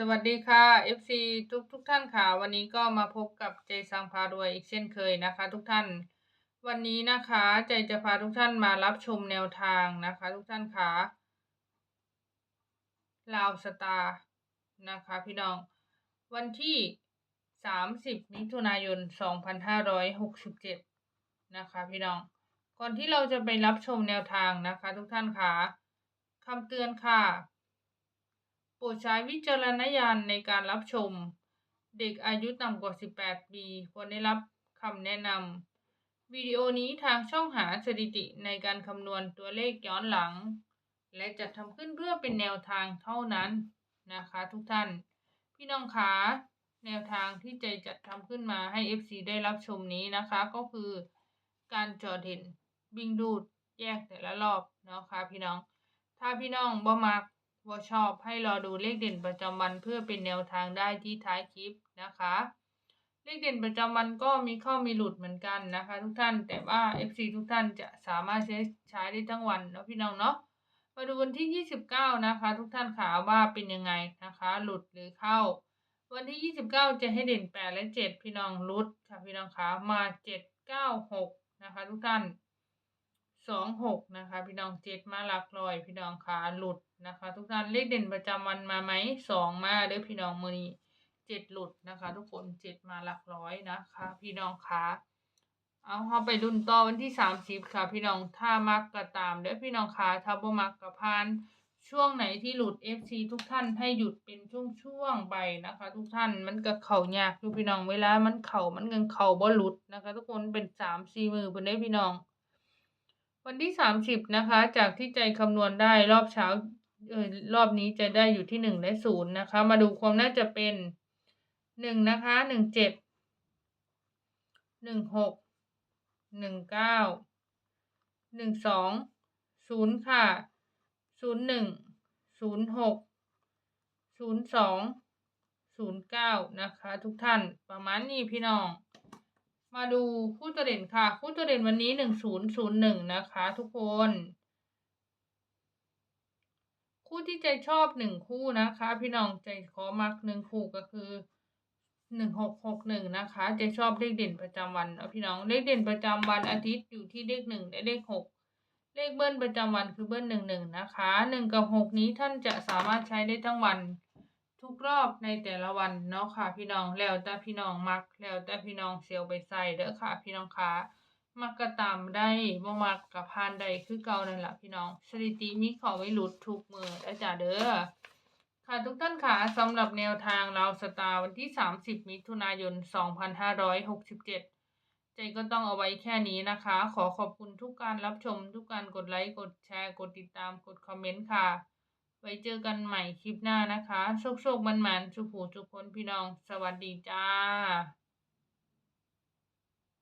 สวัสดีค่ะ FC ทุกทุกท่านค่ะ วันนี้ก็มาพบกับใจสังพารวยอีกเช่นเคยนะคะ ทุกท่าน วันนี้นะคะใจจะพาทุกท่านมารับชมแนวทางนะคะ ทุกท่านค่ะลาวสตาร์นะคะ พี่น้อง วันที่ 30 มิถุนายน 2567 นะคะ พี่น้อง ก่อนที่เราจะไปรับชมแนวทางนะคะ ทุกท่านค่ะคำเตือนค่ะ โปรดใช้วิจารณญาณในการรับชม เด็กอายุต่ำกว่า 18 ปีควรได้รับคำแนะนำวิดีโอนี้ทางช่องหาสถิติในการคำนวณตัวเลขย้อนหลัง และจะทำขึ้นเพื่อเป็นแนวทางเท่านั้นนะคะทุกท่าน พี่น้องคะแนวทางที่ใจจัดทำขึ้นมาให้ FC ได้รับชมนี้นะคะ ก็คือการจอดเห็นบิงดูดแยกแต่ละรอบเนาะคะพี่น้อง ถ้าพี่น้องบ่มัก ว่าชอบให้รอดูเลขเด่นประจำวันเพื่อเป็นแนวทางได้ที่ท้ายคลิปนะคะ เลขเด่นประจำวันก็มีเข้ามีหลุดเหมือนกันนะคะ ทุกท่านแต่ว่า FC ทุกท่านจะสามารถใช้ใช้ได้ทั้งวันเนาะพี่น้องเนาะมาดูวันที่ 29 นะคะ ทุกท่านขาว่าเป็นยังไงนะคะ หลุดหรือเข้า วันที่ 29 จะให้เด่น 8 และ 7 พี่น้องหลุดค่ะพี่น้องขามา 7 9 6 นะคะ ทุกท่านสองหกนะคะ พี่น้องเจ็ดมาหลักร้อย พี่น้องขาหลุด นะคะ ทุกท่านเลขเด่นประจำวันมาไหมสองมาเด้อพี่น้องมือนี้เจ็ดหลุดนะคะ ทุกคนเจ็ดมาหลักร้อยนะคะ พี่น้องขาเอาเราไปรุ่นต่อวันที่สามสิบค่ะ พี่น้องถ้ามักก็ตามเด้อพี่น้องขาถ้าบ่มักก็พานช่วงไหนที่หลุด FC ทุกท่านให้หยุดเป็นช่วงๆไปนะคะ ทุกท่านมันก็เข่ายากอยู่พี่น้องเวลา มันเข่ามันเงินเข่าบ่หลุดนะคะ ทุกคนเป็นสามสี่มือเพิ่นได้พี่น้อง วันที่สามสิบนะคะ จากที่ใจคำนวณได้รอบเช้า เออรอบนี้จะได้อยู่ที่หนึ่งและศูนย์นะคะ มาดูความน่าจะเป็นหนึ่งนะคะหนึ่งเจ็ดหนึ่งหกหนึ่งเก้าหนึ่งสองศูนย์ค่ะศูนย์หนึ่งศูนย์หกศูนย์สองศูนย์เก้านะคะ ทุกท่านประมาณนี้พี่น้อง มาดูคู่ตัวเด่นค่ะ คู่ตัวเด่นวันนี้หนึ่งศูนย์ศูนย์หนึ่งนะคะ ทุกคน คู่ที่ใจชอบหนึ่งคู่นะคะ พี่น้องใจขอมักหนึ่งคู่ก็คือหนึ่งหกหกหนึ่งนะคะใจชอบเลขเด่นประจำวันนะพี่น้องเลขเด่นประจำวันอาทิตย์อยู่ที่เลขหนึ่งและเลขหกเลขเบิ้ลประจำวันคือเบิ้ลหนึ่งหนึ่งนะคะหนึ่งกับหกนี้ท่านจะสามารถใช้ได้ทั้งวันทุกรอบในแต่ละวันเนาะค่ะ พี่น้องแล้วแต่พี่น้องมัก แล้วแต่พี่น้องเสียวไปใส่เด้อค่ะ พี่น้องคะ มักก็ตามได้บ่มักกับพานใดคือเก่านั่นแหละพี่น้อง สถิติมีเขาไม่หลุดทุกมือแล้วจ้าเด้อค่ะทุกท่านค่ะสำหรับแนวทางเราสตาร์วันที่ 30 มิถุนายน 2567 ใจก็ต้องเอาไว้แค่นี้นะคะ ขอขอบคุณทุกการรับชม ทุกการกดไลค์กดแชร์กดติดตามกดคอมเมนต์ค่ะ ไว้เจอกันใหม่คลิปหน้านะคะโชคโชคมันมันสุขหูทุกคนพี่น้อง สวัสดีจ้า